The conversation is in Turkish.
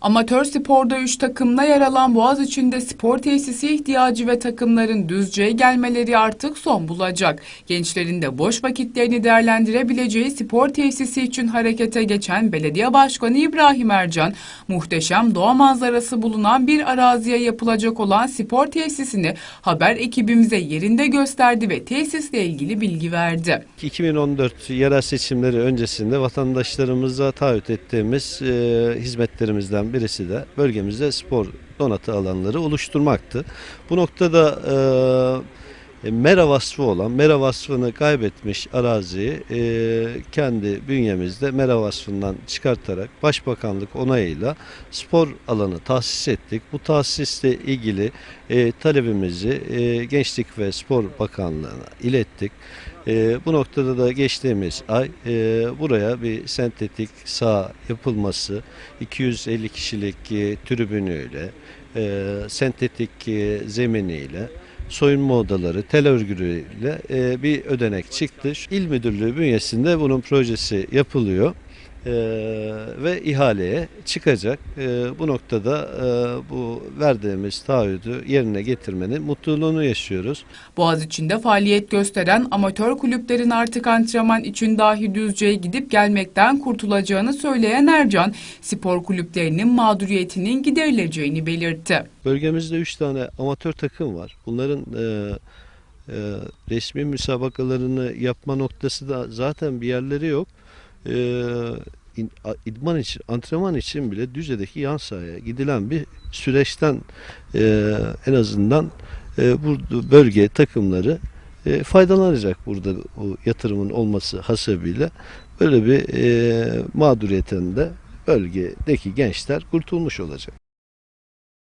Amatör sporda 3 takımla yer alan Boğaziçi'nde spor tesisi ihtiyacı ve takımların Düzce'ye gelmeleri artık son bulacak. Gençlerin de boş vakitlerini değerlendirebileceği spor tesisi için harekete geçen Belediye Başkanı İbrahim Ercan, muhteşem doğa manzarası bulunan bir araziye yapılacak olan spor tesisini haber ekibimize yerinde gösterdi ve tesisle ilgili bilgi verdi. 2014 yerel seçimleri öncesinde vatandaşlarımıza taahhüt ettiğimiz e, hizmetlerimizden birisi de bölgemizde spor donatı alanları oluşturmaktı. Bu noktada e, mera vasfı olan, mera vasfını kaybetmiş araziyi e, kendi bünyemizde mera vasfından çıkartarak Başbakanlık onayıyla spor alanı tahsis ettik. Bu tahsisle ilgili e, talebimizi e, Gençlik ve Spor Bakanlığı'na ilettik. E, bu noktada da geçtiğimiz ay e, buraya bir sentetik saha yapılması, 250 kişilik e, tribünüyle, e, sentetik e, zeminiyle, soyunma odaları, tel örgüleriyle e, bir ödenek çıktı. İl Müdürlüğü bünyesinde bunun projesi yapılıyor e, ve ihaleye çıkacak. E, bu noktada e, bu verdiğimiz taahhüdü yerine getirmenin mutluluğunu yaşıyoruz. Boğaziçi'nde faaliyet gösteren amatör kulüplerin artık antrenman için dahi Düzce'ye gidip gelmekten kurtulacağını söyleyen Ercan, spor kulüplerinin mağduriyetinin giderileceğini belirtti. Bölgemizde 3 tane amatör takım var. Bunların e, e, resmi müsabakalarını yapma noktası da zaten bir yerleri yok. E, a- idman için, antrenman için bile Düzce'deki yan sahaya gidilen bir süreçten e, en azından e, bu bölge takımları e, faydalanacak burada bu yatırımın olması hasebiyle böyle bir e, mağduriyetten de bölgedeki gençler kurtulmuş olacak.